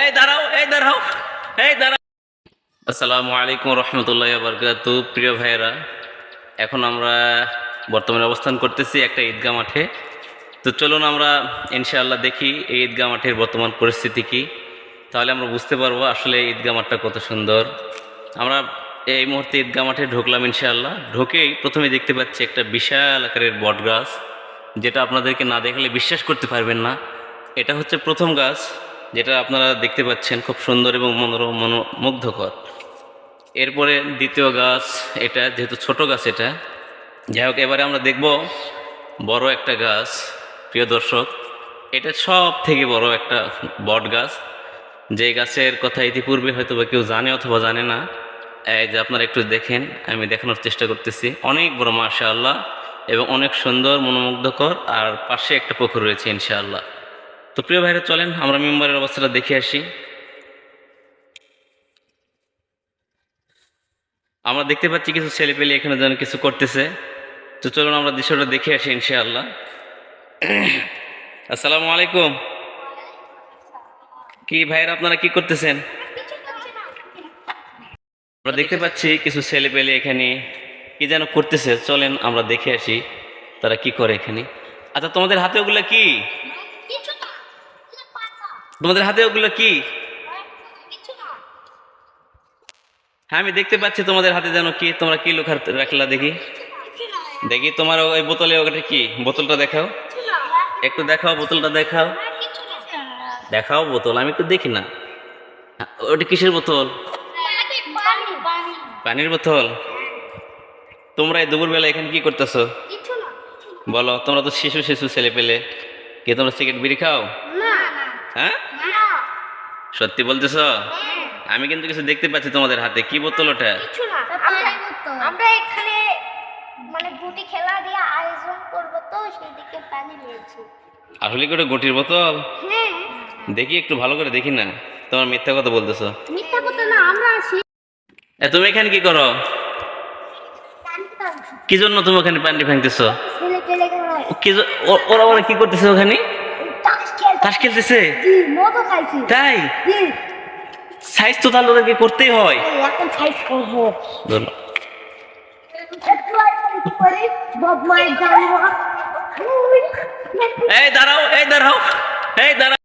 এই দাঁড়াও এই দাঁড়াও এই দাঁড়াও আসসালামু আলাইকুম রহমতুল্লাহ বরকাত প্রিয় ভাইয়েরা। এখন আমরা বর্তমানে অবস্থান করতেছি একটা ঈদগাহ মাঠে। তো চলুন আমরা, ইনশাআল্লাহ, দেখি এই ঈদগাহ মাঠের বর্তমান পরিস্থিতি কি। তাহলে আমরা বুঝতে পারব আসলে ঈদগাহ মাঠটা কত সুন্দর। আমরা এই মুহূর্তে ঈদগাহ মাঠে ঢুকলাম ইনশাআল্লাহ। ঢুকেই প্রথমে দেখতে পাচ্ছি একটা বিশাল আকারের বট গাছ যেটা আপনাদেরকে না দেখলে বিশ্বাস করতে পারবেন না, এটা হচ্ছে প্রথম গাছ যেটা আপনারা দেখতে পাচ্ছেন, খুব সুন্দর এবং মনোরম, মনোমুগ্ধকর। এরপরে দ্বিতীয় গাছ, এটা যেহেতু ছোট গাছ এটা, যাই হোক, এবারে আমরা দেখব বড় একটা গাছ, প্রিয় দর্শক, এটা সব থেকে বড় একটা বট গাছ। যে গাছের কথা ইতিপূর্বে হয়তো বা কেউ জানে অথবা জানে না, এই যে আপনারা একটু দেখেন, আমি দেখানোর চেষ্টা করতেছি। অনেক বড় মাশা আল্লাহ এবং অনেক সুন্দর, মনোমুগ্ধকর, আর পাশে একটা পুকুর রয়েছে, ইনশাআল্লাহ। তো প্রিয় ভাইরা, চলেন, আমরা মেম্বারের অবস্থাটা দেখে আসি। আমরা দেখতে পাচ্ছি কিছু ছেলে পেলে এখানে যেন কিছু করতেছে। তো চলুন, আমরা দৃশ্যটা দেখে আসি, ইনশাআল্লাহ। আসসালামু আলাইকুম। কি ভাইয়েরা, আপনারা কি করতেছেন? আমরা দেখতে পাচ্ছি কিছু ছেলে পেলে এখানে কি যেন করতেছে চলেন আমরা দেখে আসি তারা কি করে এখানে। আচ্ছা তোমাদের হাতে ওগুলো কি? তোমাদের হাতে ওগুলো কি? হ্যাঁ আমি দেখতে পাচ্ছি তোমাদের হাতে যেন কি। তোমরা কি লোক রাখলা দেখি? দেখি তোমার ওই বোতলে ওটা কি? বোতলটা দেখাও। একটু দেখাও বোতলটা দেখাও। দেখাও বোতল আমি একটু দেখি না। ওটা কিসের বোতল? পানি পানি পানি পানির বোতল? তোমরা এই দুপুরবেলা এখানে কি করতেছো? বলো তোমরা তো শিশু শিশু ছেলে পেলে। কি তোমরা সিগারেট বিড়ি খাও? হ্যাঁ? সত্যি বলতেছ? আমি কিন্তু কিছু দেখতে পাচ্ছি তোমাদের হাতে। কি বোতল ওটা? আমরা এখানে মানে গুটি খেলা দিয়ে আয়োজন করব তো সেদিকে পানি নিয়েছি আসলে কি ওটা গুটির বোতল? হ্যাঁ। দেখি একটু ভালো করে দেখি না। তোমার মিথ্যা কথা বলতেছো। মিথ্যা কথা না আমরা আছি এ তুমি এখানে কি করো? কি জন্য তুমি ওখানে পানি ভাঙতেছো? কি ওরা ওরা কি করতেছে ওখানে? তাস খেলতেছে? তাই? সাইজ তো তাহলে ওদেরকে করতেই হয়। এই দাঁড়াও এই দাঁড়াও এই দাঁড়াও।